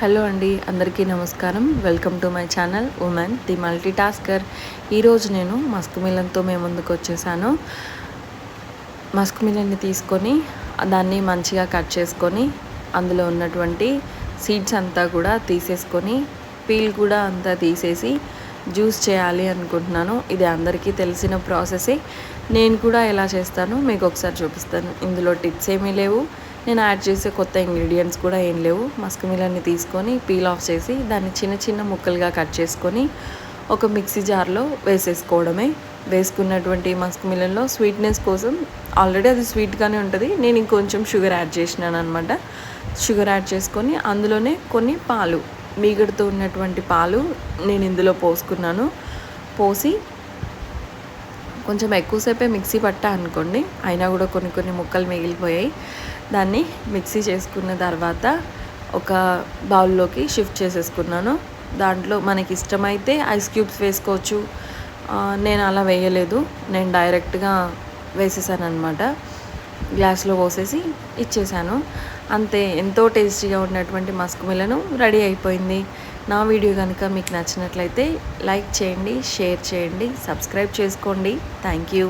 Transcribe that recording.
Hello అండి అందరికీ నమస్కారం. Welcome to my channel women the multitasker ఈరోజు నేను మస్క్ మిలన్తో మేము ముందుకు వచ్చేసాను. మస్క్ మిలన్ని తీసుకొని దాన్ని మంచిగా కట్ చేసుకొని అందులో ఉన్నటువంటి సీడ్స్ అంతా కూడా తీసేసుకొని పీల్ కూడా అంతా తీసేసి జ్యూస్ చేయాలి అనుకుంటున్నాను. ఇది అందరికీ తెలిసిన ప్రాసెసే. నేను కూడా ఎలా చేస్తానో మీకు ఒకసారి చూపిస్తాను. ఇందులో టిప్స్ ఏమీ లేవు. నేను యాడ్ చేసే కొత్త ఇంగ్రీడియంట్స్ కూడా ఏం లేవు. మస్క్ మిలన్ని తీసుకొని పీల్ ఆఫ్ చేసి దాన్ని చిన్న చిన్న ముక్కలుగా కట్ చేసుకొని ఒక మిక్సీ జార్లో వేసేసుకోవడమే. వేసుకున్నటువంటి మస్క్ మిలన్లో స్వీట్నెస్ కోసం ఆల్రెడీ అది స్వీట్గానే ఉంటుంది. నేను ఇంకొంచెం షుగర్ యాడ్ చేసినాను అనమాట షుగర్ యాడ్ చేసుకొని అందులోనే కొన్ని పాలు మీగడుతూ ఉన్నటువంటి పాలు నేను ఇందులో పోసుకున్నాను. పోసి కొంచెం ఎక్కువసేపే మిక్సీ పట్టా అనుకోండి. అయినా కూడా కొన్ని కొన్ని ముక్కలు మిగిలిపోయాయి. దాన్ని మిక్సీ చేసుకున్న తర్వాత ఒక బౌల్లోకి షిఫ్ట్ చేసేసుకున్నాను. దాంట్లో మనకి ఇష్టమైతే ఐస్ క్యూబ్స్ వేసుకోవచ్చు. నేను అలా వేయలేదు. నేను డైరెక్ట్గా వేసేసాను అనమాట గ్లాస్లో పోసేసి ఇచ్చేసాను. అంతే ఎంతో టేస్టీగా ఉన్నటువంటి మస్క్ మిలను రెడీ అయిపోయింది. నా వీడియో కనుక మీకు నచ్చినట్లయితే లైక్ చేయండి షేర్ చేయండి సబ్స్క్రైబ్ చేసుకోండి. Thank you